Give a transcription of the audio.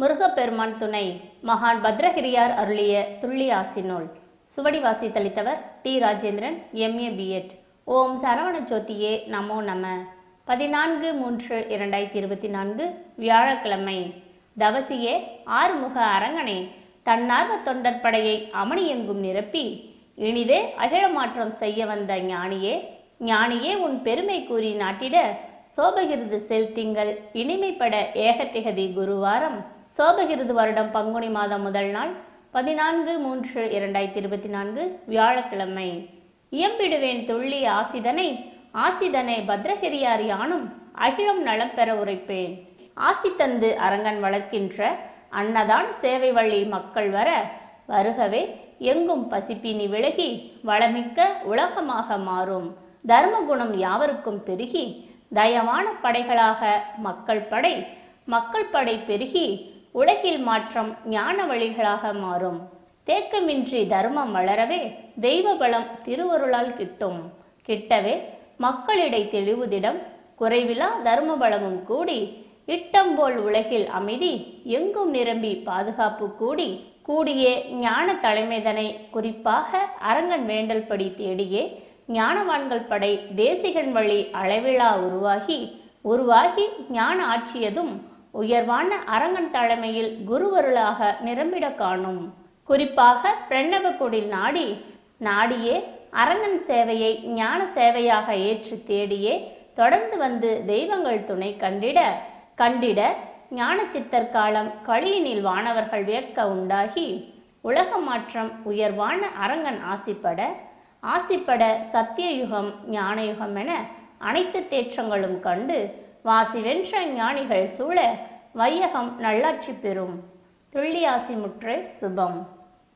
முருகப்பெருமான் துணை மகான் பத்ரகிரியார் அருளிய துள்ளி ஆசினோல் சுவடி வாசித்தளித்தவர் டி ராஜேந்திரன் எம்ஏ பிஎட் ஓம் சரவண ஜோதியே நமோ நம. பதினான்கு மூன்று இரண்டாயிரத்தி இருபத்தி நான்கு வியாழக்கிழமை. தவசியே ஆறுமுக அரங்கனே தன்னார்வ தொண்டர் படையை அமணியெங்கும் நிரப்பி இனிதே அகிழமாற்றம் செய்ய வந்த ஞானியே ஞானியே உன் பெருமை கூறி நாட்டிட சோபகிருது செல் திங்கள் இனிமைப்பட ஏகத்திகதி குருவாரம். சோபகிருது வருடம் பங்குனி மாதம் முதல் நாள் பதினான்கு மூன்று இரண்டாயிரத்தி இருபத்தி நான்கு வியாழக்கிழமை. இயம்பிடுவேன் துள்ளி ஆசிதனை ஆசிதனை பத்ரகிரியார் யானும் அகிலம் நலம் பெற உரைப்பேன். ஆசி தந்து அரங்கன் வளர்க்கின்ற அன்னதான் சேவை வழி மக்கள் வர வருகவே எங்கும் பசிப்பினி விலகி வளமிக்க உலகமாக மாறும். தர்மகுணம் யாவருக்கும் பெருகி தயவான படைகளாக மக்கள் படை மக்கள் படை பெருகி உலகில் மாற்றம் ஞான வழிகளாக மாறும். தேக்கமின்றி தர்மம் வளரவே தெய்வ பலம் திருவருளால் கிட்டும். கிட்டவே மக்களிடை தெளிவுதிடம் குறைவிலா தர்ம பலமும் கூடி இட்டம்போல் உலகில் அமைதி எங்கும் நிரம்பி பாதுகாப்பு கூடி கூடியே ஞான தலைமைதனை குறிப்பாக அரங்கன் வேண்டல் படி தேடியே ஞானவான்கள் படை தேசிகன் வழி அளவிழா உருவாகி உருவாகி ஞான ஆட்சியதும் உயர்வான அரங்கன் தலைமையில் குருவருளாக நிரம்பிட காணும். குறிப்பாக பிரணவக்குடில் நாடி நாடியே அரங்கன் சேவையை ஞான சேவையாக ஏற்று தேடியே தொடர்ந்து வந்து தெய்வங்கள் துணை கண்டிட கண்டிட ஞான சித்தர் காலம் களியினில் வானவர்கள் வியக்க உண்டாகி உலக மாற்றம் உயர்வான அரங்கன் ஆசிப்பட ஆசிப்பட சத்தியயுகம் ஞானயுகம் என அனைத்து தேற்றங்களும் கண்டு வாசி வென்ற ஞானிகள் சூழ வையகம் நல்லாட்சி பெறும். துள்ளியாசி முற்று சுபம்.